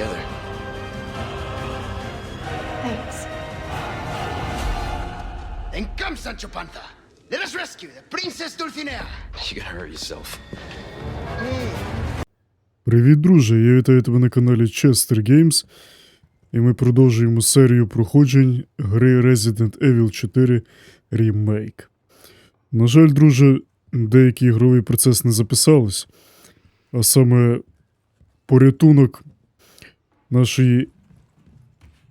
together. Thanks. Then come, Sancho Panza. Let us rescue the Princess Dulcinea. You could hurt yourself. Привіт, друже! Я вітаю тебе на каналі Chester Games. І ми продовжуємо серію проходжень гри Resident Evil 4 Remake. На жаль, друже, деякий ігровий процес не записався, а саме порятунок нашої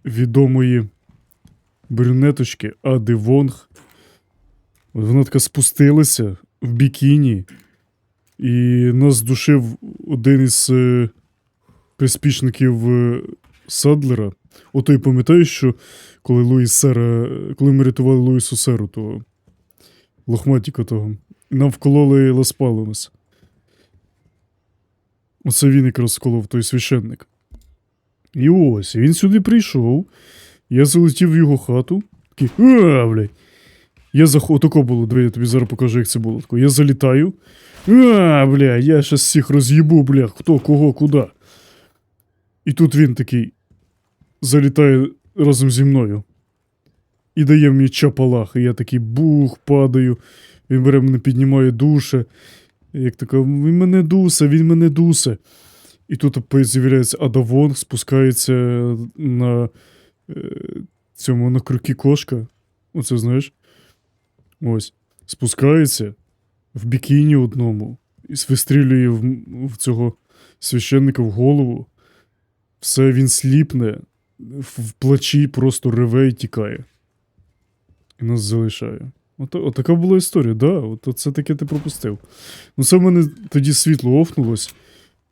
відомої брюнеточки Ади Вонг. Вона така спустилася в бікіні. І нас здушив один із е, приспішників е, Садлера. Ото й пам'ятаєш, що коли Луїс Сера, коли ми рятували Луїсу Серу, того лохматіка того, нам вкололи Лас Паломес. Оце він якраз вколов той священник. І ось, він сюди прийшов. Я залетів в його хату. Такий, а, блядь. Я зах... Отако було, диви, я тобі зараз покажу, як це було. Тако. Я залітаю. А, бля, я щас всіх роз'їбу, бля, хто, кого, куди. І тут він такий залітає разом зі мною. І дає мені чапалах. І я такий бух, падаю. Він бере мене, піднімає душе. Як така, він мене дусе, він мене дусе. І тут з'являється Адавон, спускається на е, цьому на круки кошка. Оце знаєш? Ось. Спускається в бікіні одному і вистрілює в, в цього священника в голову. Все він сліпне, в, плачі просто реве і тікає. І нас залишає. От, от така була історія, да, от це таке ти пропустив. Ну, це в мене тоді світло офнулось,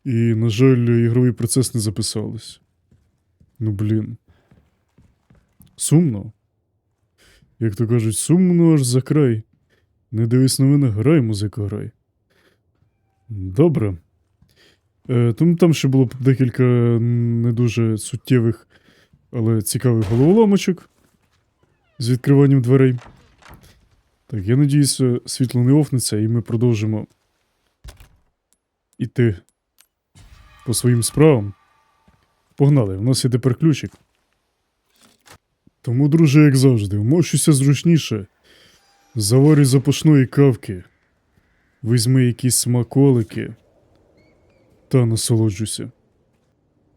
і, на жаль, ігровий процес не записалось. Ну, блін. Сумно. Як то кажуть, сумно аж за край. Не дивись мене, грай, музика, грай. Добре. Е, тому там ще було декілька не дуже суттєвих, але цікавих головоломочок з відкриванням дверей. Так, я надіюся, світло не офнеться, і ми продовжимо іти по своїм справам. Погнали, у нас є тепер ключик. Тому, друже, як завжди, вмощуйся зручніше. Заварюй запашної кавки. Візьми якісь смаколики та насолоджуйся.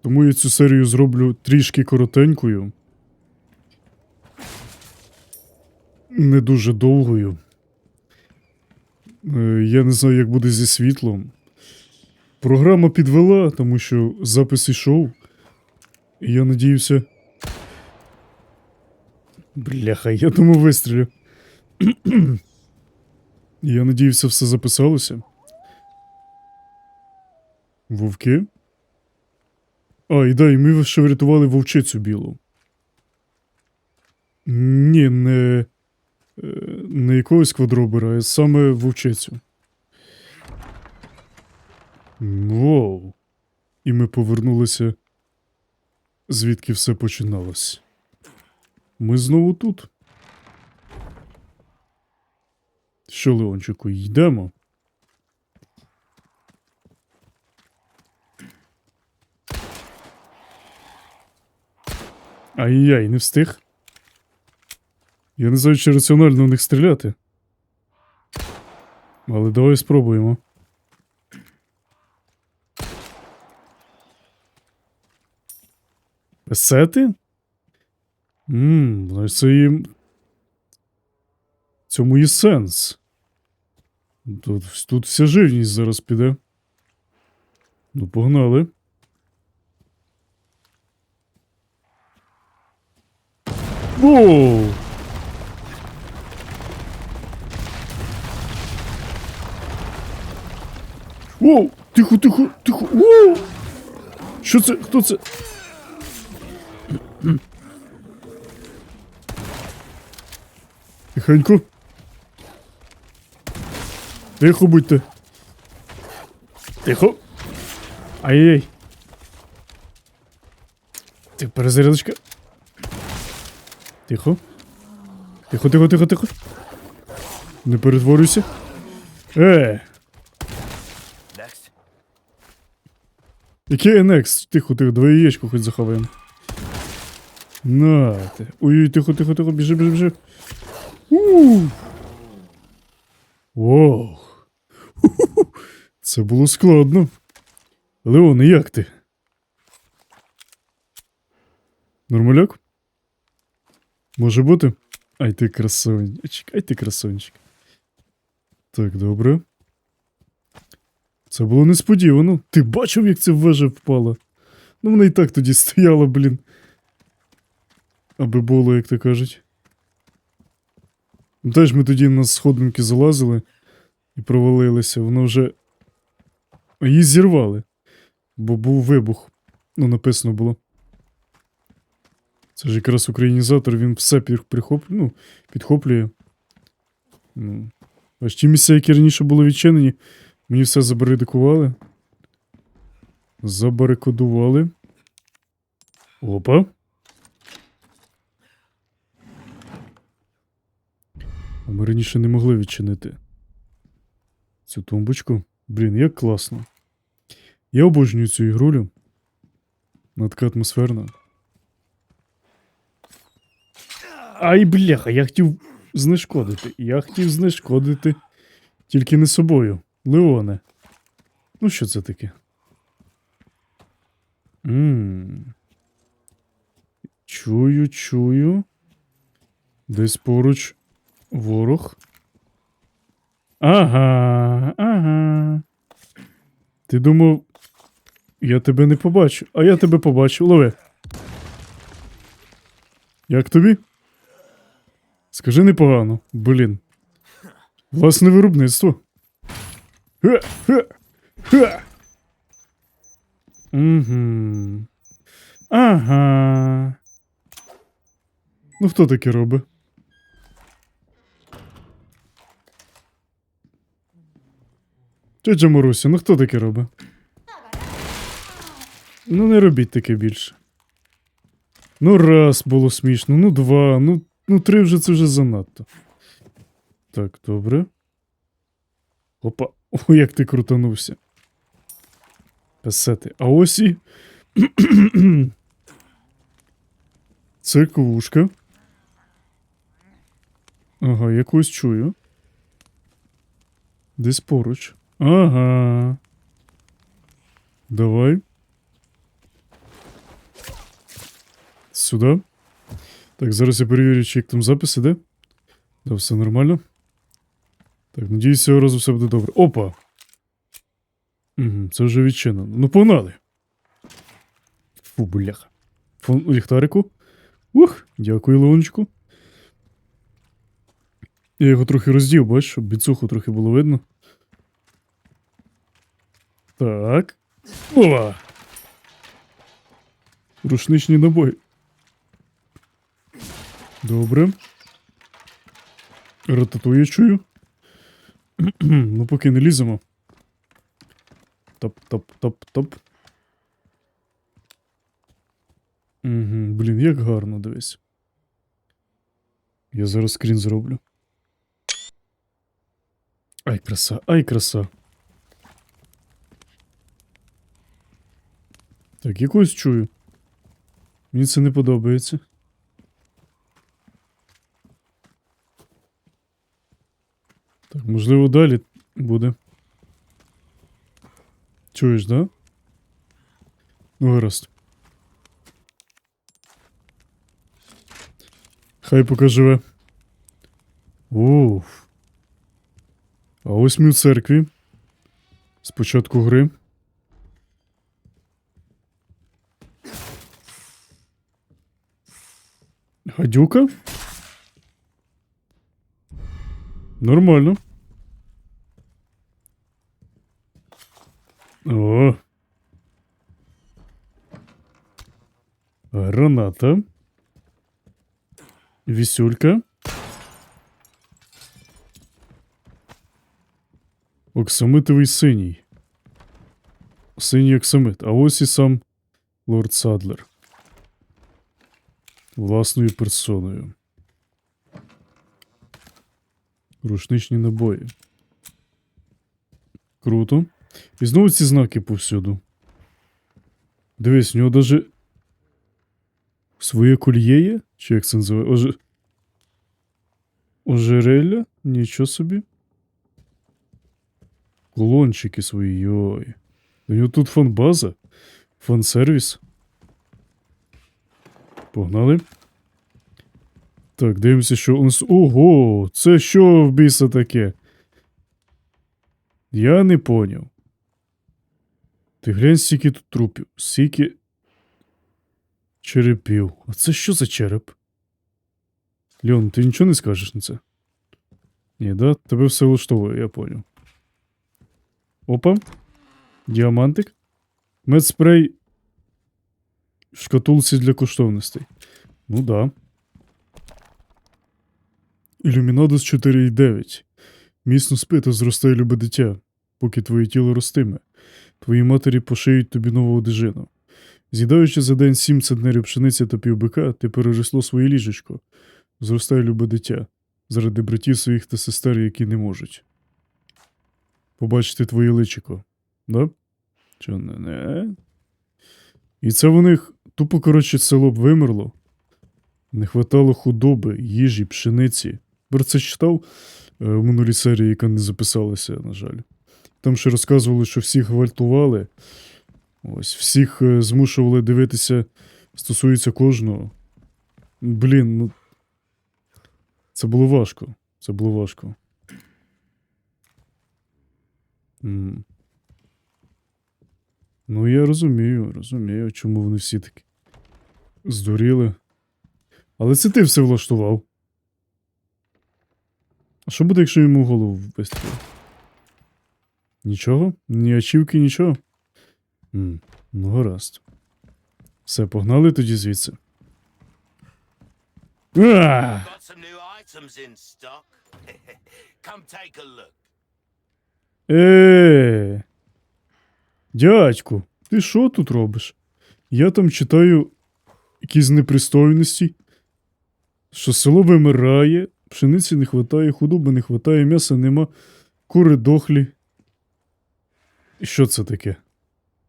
Тому я цю серію зроблю трішки коротенькою. Не дуже довгою. Е, Я не знаю, як буде зі світлом. Програма підвела, тому що запис ішов. І я надіюся. Бляха, я думаю, вистрілю. Я надіюся, все записалося. Вовки? А, і да, і ми ще врятували вовчицю білу. Ні, не, е, не якогось квадробера, а саме вовчицю. Воу. І ми повернулися, звідки все починалось. Ми знову тут. Що, Леончику, йдемо? Ай-яй, не встиг. Я не знаю, чи раціонально в них стріляти. Але давай спробуємо. Песети? Ммм, це їм. Цьому є сенс. Тут, тут вся живність зараз піде. Ну, погнали. Воу! Воу! Тихо, тихо, тихо! Воу! Що це? Хто це? Тихенько. Тихо будьте. Тихо. Ай-яй. Ти перезарядочка. Тихо. Тихо, тихо, тихо, тихо. Не перетворюйся. Е. Який Енекс? Тихо, тихо, давай яєчко хоч заховаємо. На ти. Ой, ой, тихо, тихо, тихо, біжи, біжи, біжи. Ох. Це було складно. Леоне, як ти? Нормаляк? Може бути? Ай ти красончик, ай ти красончик. Так, добре. Це було несподівано. Ти бачив, як це вежа впала? Ну, вона і так тоді стояла, блін. Аби було, як то кажуть. Ну, Теж ми тоді на сходинки залазили і провалилися. Воно вже. А Її зірвали. Бо був вибух. Ну, написано було. Це ж якраз українізатор, він все пір- ну, підхоплює. Ну. Аж ті місця, які раніше були відчинені, мені все забарикадували. Забарикадували. Опа. А ми раніше не могли відчинити цю тумбочку. Блін, як класно. Я обожнюю цю ігрулю. Вона така атмосферна. Ай, бляха, я хотів знешкодити. Я хотів знешкодити. Тільки не собою. Леоне. Ну, що це таке? Ммм. Чую, чую. Десь поруч ворог. Ага, ага. Ти думав, я тебе не побачу, а я тебе побачу. Лови. Як тобі? Скажи непогано, блін. Власне виробництво. Ха, ха, ха. Угу. Ага. Ну хто таке робить? Тетя Маруся, ну хто таке робить? Ну не робіть таке більше. Ну раз було смішно, ну два, ну, ну три вже це вже занадто. Так, добре. Опа. О, як ти крутанувся. Песети. А ось і. Церквушка. Ага, якусь чую. Десь поруч. Ага. Давай. Сюди. Так, зараз я перевірю, чи як там запис іде. Да, все нормально. Так, надіюсь, цього разу все буде добре. Опа! Угу, це вже відчинено. Ну, погнали. Фу, бляха. Фон ліхтарику. Ух, дякую, Леончику. Я його трохи роздів, бач, щоб біцуху трохи було видно. Так. О! Рушничні набої. Добре. Рататує чую. ну, поки не ліземо. Топ-топ-топ-топ. Угу, блін, як гарно дивись. Я зараз скрін зроблю. Ай, краса, ай, краса. Так, якось чую. Мені це не подобається. Так, можливо, далі буде. Чуєш, да? Ну, гаразд. Хай поки живе. Уф. А ось ми в церкві. Спочатку гри. Гадюка? Нормально. О. Граната. Вісюлька. Оксамитовий синій. Синій оксамит. А ось і сам лорд Садлер. Власною персоною. Рушничні набої. Круто. І знову ці знаки повсюду. Дивись, у нього даже своє кольє є? Чи як це називає? Оже... Ожерелля? Нічого собі. Колончики свої, йой. У нього тут фан-база, фан-сервіс. Погнали. Так, дивимося, що у нас. Ого! Це що в біса таке? Я не поняв. Ти глянь, скільки тут трупів, скільки черепів. А це що за череп? Льон, ти нічого не скажеш на це? Ні, да? Тебе все влаштовує, я поняв. Опа. Діамантик. Медспрей в шкатулці для коштовностей. Ну да. Ілюмінадус 4,9. Міцно спи та зростай любе дитя, поки твоє тіло ростиме. Твої матері пошиють тобі нову одежину. З'їдаючи за день сім центнерів пшениці та півбика, ти переросло своє ліжечко. Зростай любе дитя, заради братів своїх та сестер, які не можуть. Побачити твоє личико. Да? Не, не? І це в них тупо, коротше, село б вимерло. Не хватало худоби, їжі, пшениці. Про це читав е, в минулій серії, яка не записалася, на жаль. Там ще розказували, що всіх гвалтували. Ось, всіх е, змушували дивитися, стосується кожного. Блін, ну. Це було важко. Це було важко. Ну, я розумію, розумію, чому вони всі такі здуріли. Але це ти все влаштував. А що буде, якщо йому голову вистрілити? Нічого? Ні ачівки, нічого? М, ну, гаразд. Все, погнали тоді звідси. А! Got some new items in stock. Come take a look. Е. Дядьку, ти що тут робиш? Я там читаю якісь непристойності, що село вимирає, пшениці не вистачає, худоби не вистачає, м'яса нема, кури дохлі. І що це таке?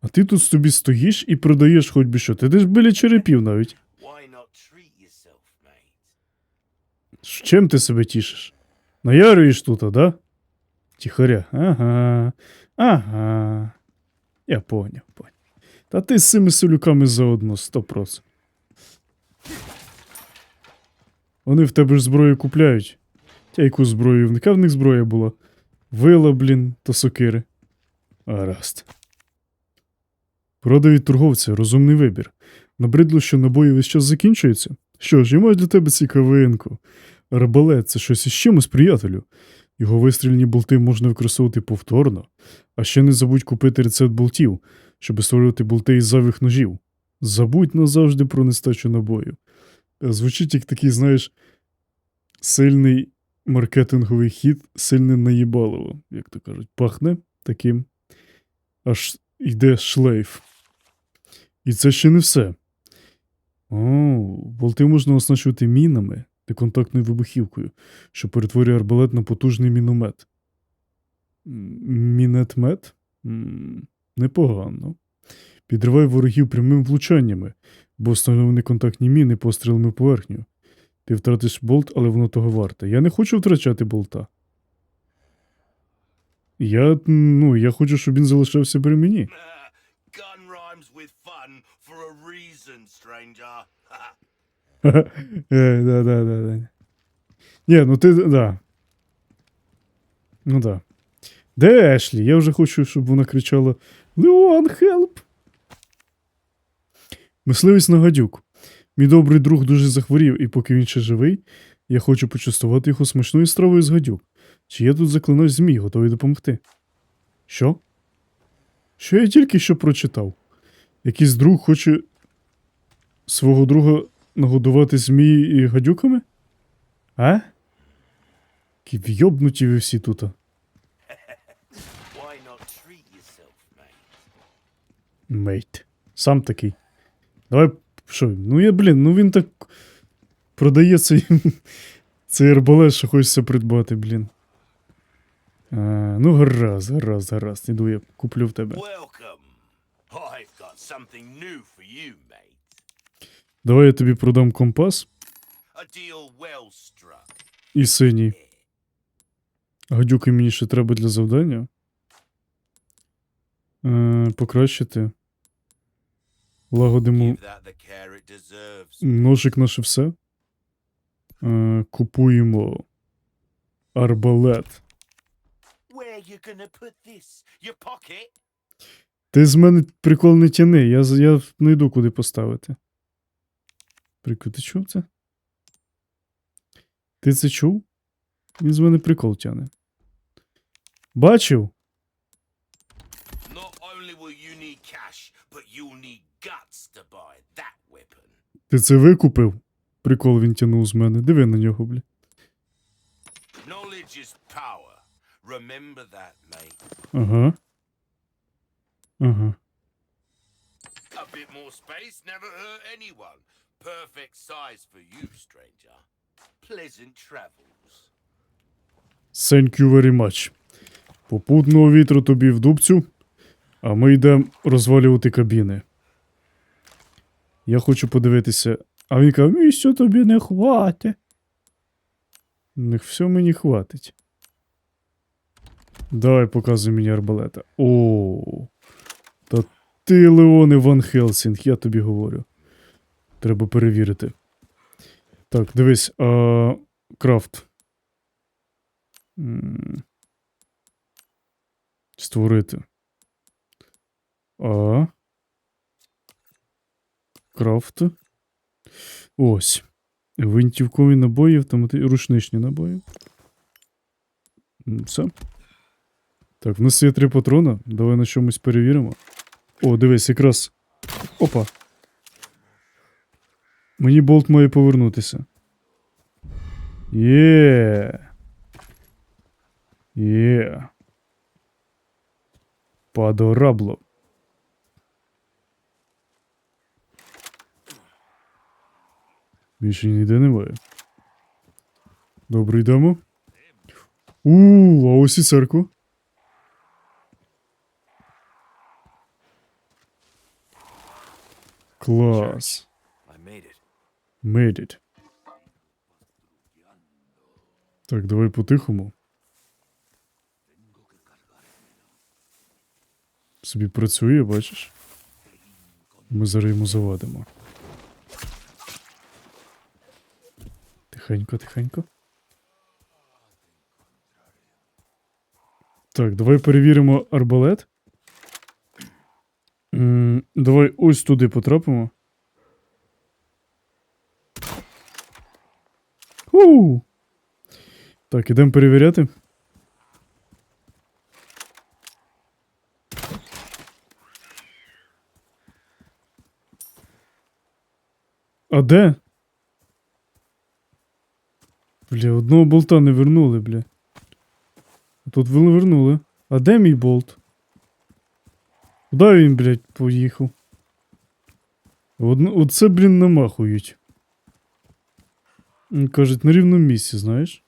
А ти тут собі стоїш і продаєш хоч би що. Ти десь біля черепів навіть. З Чим ти себе тішиш? Наярюєш тут, да? Тихаря. Ага. Ага. Я поняв, поняв. Та ти з цими солюками заодно, 100%. Вони в тебе ж зброю купляють. Тя яку зброю? Яка в них зброя була? Вила, блін, та сокири. Гаразд. Порада від торговця, розумний вибір. Набридло, що набої весь час закінчуються. Що ж, я маю для тебе цікавинку. Арбалет це щось із чимось, приятелю. Його вистрільні болти можна використовувати повторно. А ще не забудь купити рецепт болтів, щоб створювати болти із зайвих ножів. Забудь назавжди про нестачу набою. Звучить як такий, знаєш, сильний маркетинговий хід, сильне наїбалово, як то кажуть. Пахне таким. Аж йде шлейф. І це ще не все. О, болти можна оснащувати мінами та контактною вибухівкою, що перетворює арбалет на потужний міномет. Мінетмет? Непогано. Підривай ворогів прямими влучаннями, бо встановлені контактні міни пострілами в поверхню. Ти втратиш болт, але воно того варте. Я не хочу втрачати болта. Я, ну, я хочу, щоб він залишався при мені. Stranger. Е, да. Ні, ну ти, да. Ну да. Де Ешлі? Я вже хочу, щоб вона кричала Леон, хелп! Мисливець на гадюк. Мій добрий друг дуже захворів, і поки він ще живий, я хочу почастувати його смачною стравою з гадюк. Чи є тут заклинач змій, готовий допомогти? Що? Що я тільки що прочитав? Якийсь друг хоче свого друга нагодувати змій і гадюками? А? Які вйобнуті ви всі тут. Мейт. Сам такий. Давай. Що? Ну я, блін, ну він так продає цей, цей арбалет, що хочеться придбати, блін. А, ну гаразд, гаразд, гаразд. Іду я куплю в тебе. You. Давай я тобі продам компас well і синій. Гадюки мені ще треба для завдання. Е, покращити. Лагодимо ножик наше все. Е, купуємо арбалет. Ти з мене прикол не тяни, я, я знайду куди поставити. Прикол, ти чув це? Ти це чув? Він з мене прикол тяне. Бачив? Ти це викупив? Прикол він тянув з мене. Диви на нього, бля. Ага. Ага. A bit more space never hurt anyone. Perfect size for you, stranger. Pleasant travels. Thank you very much. Попутного вітру тобі в дубцю, а ми йдемо розвалювати кабіни. Я хочу подивитися. А він каже, місця тобі не хватить. Все мені хватить. Давай показуй мені арбалета. О. Та ти, Леоне Ван Хелсінг, я тобі говорю. Треба перевірити. Так, дивись, а, крафт. Створити. А. Крафт. Ось. Винтівкові набої, автомати... рушничні набої. Все. Так, в нас є три патрона. Давай на чомусь перевіримо. О, дивись, якраз. Опа. Мені болт має повернутися. Є. Є. Падорабло. Більше ніде немає. Добре, йдемо. У, а ось і церква. Клас. Made it. Так, давай по-тихому. Собі працює, бачиш? Ми зараз йому завадимо. Тихенько, тихенько. Так, давай перевіримо арбалет. М, давай ось туди потрапимо. У. Так, ідемо перевіряти. А де? Бля, одного болта не вернули, бля. Тут вернули. А де мій болт? Куди він, блядь, поїхав? Одно, оце, блін, намахують. Кажуть, на рівному місці, знаєш?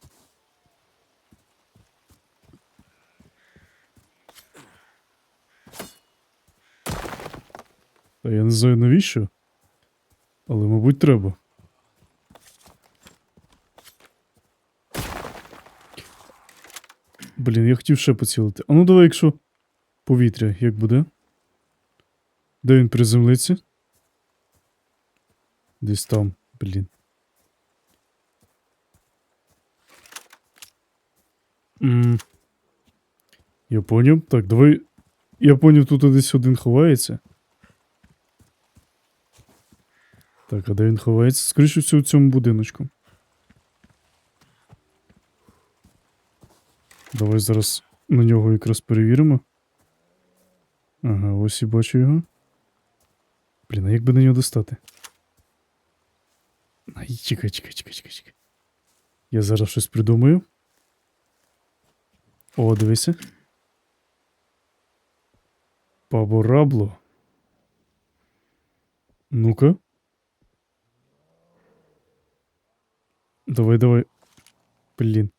Та я не знаю навіщо. Але, мабуть, треба. Блін, я хотів ще поцілити. А ну давай, якщо повітря, як буде? Де він приземлиться? Десь там, блін. М. Я поняв. Так, давай. Я поняв, тут десь один ховається. Так, а де він ховається? Скоріше всього в цьому будиночку. Давай зараз на нього якраз перевіримо. Ага, ось і бачу його. Блін, а як би на нього достати? Ай, чекай, чекай, чекай, чекай, чекай. Я зараз щось придумаю. О, дивися. Паборабло. Ну-ка. Давай, давай. Блін.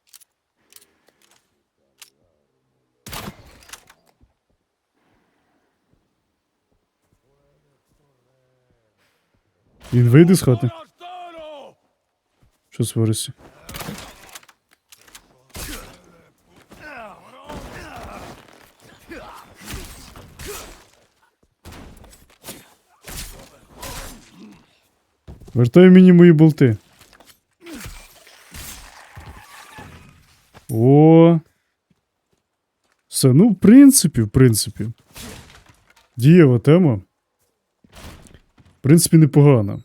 Він вийде з хати. Що сваришся? Вертай мені мої болти. О. Все, ну, в принципі, в принципі. Дієва тема. В принципі, непогана.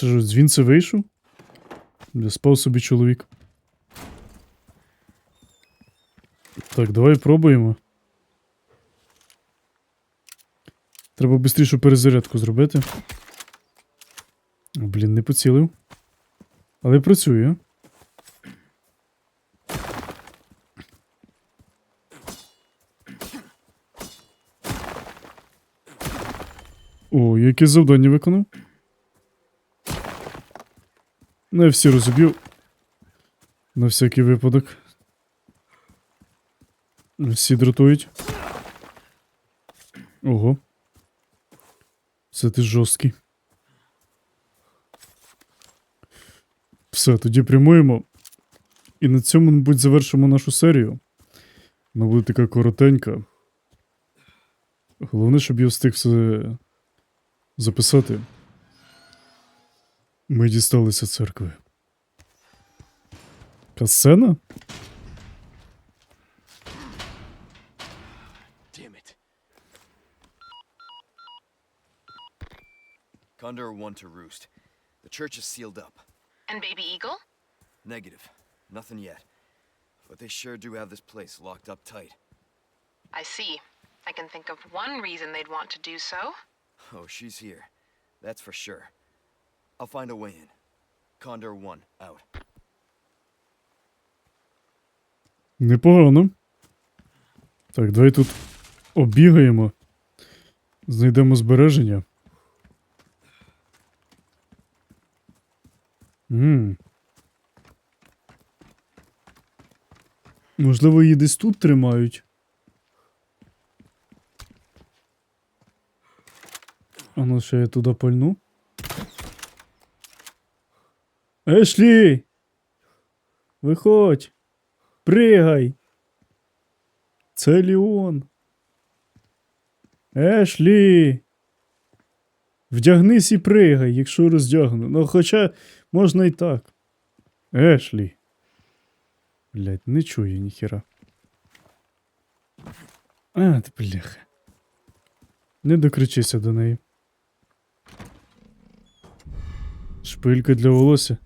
Це ж звідси вийшов? Де спав собі чоловік. Так, давай пробуємо. Треба швидше перезарядку зробити. Блін, не поцілив. Але працює. О, я якесь завдання виконав. Не всі розуб'ю. На всякий випадок. Всі дратують. Ого. Це ти жорсткий. Все, тоді прямуємо. І на цьому, мабуть, завершимо нашу серію. Вона буде така коротенька. Головне, щоб я встиг все записати. Ми дісталися церкви. Касцена? Damn it. Condor one to roost. The church is sealed up. And Baby Eagle? Negative. Nothing yet. But they sure do have this place locked up tight. I see. I can think of one reason they'd want to do so. Oh, she's here. That's for sure. I'll find a way in. Condor one out. Непогано. Так, давай тут обігаємо. Знайдемо збереження. Ммм. Можливо, її десь тут тримають. А ну ще я туди пальну. Ешлі! Виходь! Пригай! Це Ліон. Ешлі! Вдягнись і пригай, якщо роздягну. Ну, хоча можна і так. Ешлі. Блять, не чую ніхіра. А, ти бляха. Не докричися до неї. Шпилька для волосся.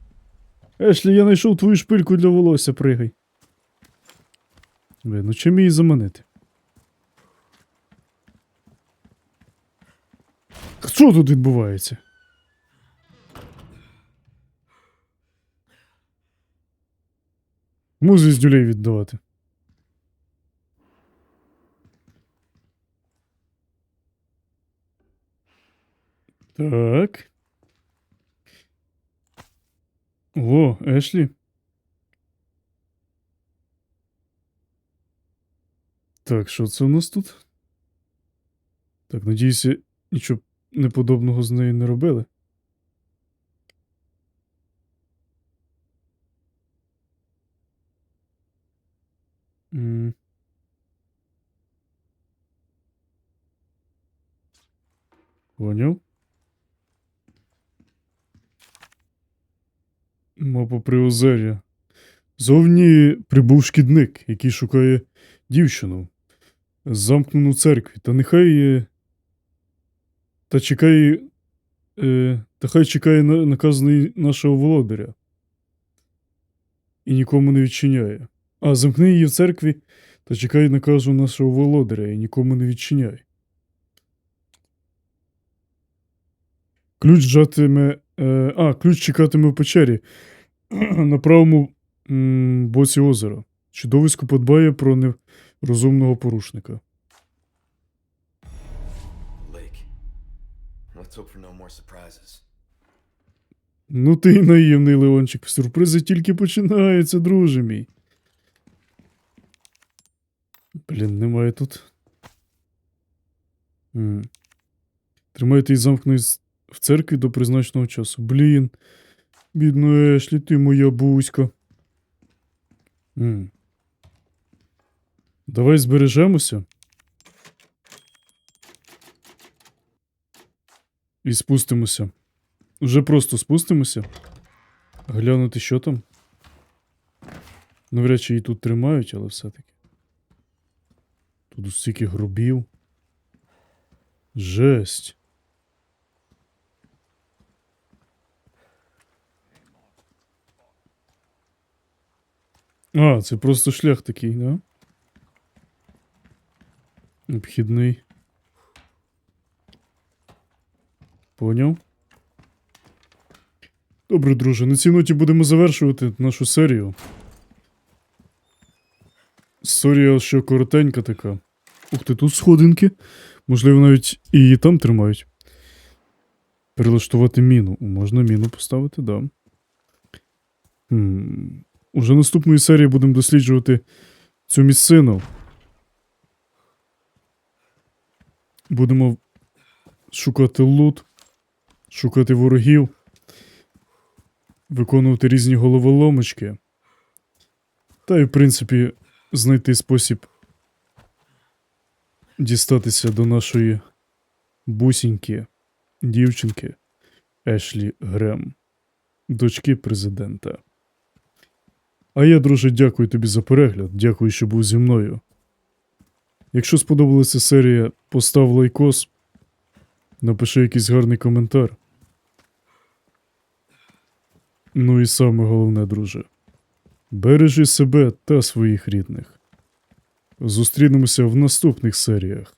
Ешлі, я знайшов твою шпильку для волосся, пригай. Бля, ну чим її заманити? Що тут відбувається? Музу з дюлей віддавати. Так. О, Ешлі. Так, що це у нас тут? Так, надіюся, нічого неподобного з нею не робили. М. Поняв. Мапа Приозер'я. Зовні прибув шкідник, який шукає дівчину, замкнену церкві, та нехай. е, Та чекає. Е, та хай чекає на, наказаний нашого володаря. І нікому не відчиняє. А, замкни її в церкві та чекай наказу нашого володаря і нікому не відчиняй. Ключ жатиме. Е, а, ключ чекатиме в печері на правому м, боці озера. Чудовисько подбає про нерозумного порушника. Ну ти наївний Леончик. Сюрпризи тільки починаються, друже мій. Блін, немає тут. М. Тримайте її замкнений в церкві до призначеного часу. Блін. Бідно Ешлі, ти моя бузька. М. Давай збережемося. І спустимося. Вже просто спустимося. Глянути, що там. Навряд чи її тут тримають, але все-таки. Тут стільки грубів. Жесть. А, це просто шлях такий, да? Обхідний. Поняв. Добре, друже, на цій ноті будемо завершувати нашу серію. Серія ще коротенька така. Ух ти, тут сходинки. Можливо, навіть і її там тримають. Перелаштувати міну. Можна міну поставити, да. Хм. Уже наступної серії будемо досліджувати цю місцину. Будемо шукати лут, шукати ворогів, виконувати різні головоломочки. Та й, в принципі, знайти спосіб дістатися до нашої бусіньки, дівчинки Ешлі Грем, дочки президента. А я, друже, дякую тобі за перегляд. Дякую, що був зі мною. Якщо сподобалася серія, постав лайкос, напиши якийсь гарний коментар. Ну і саме головне, друже. Бережи себе та своїх рідних. Зустрінемося в наступних серіях.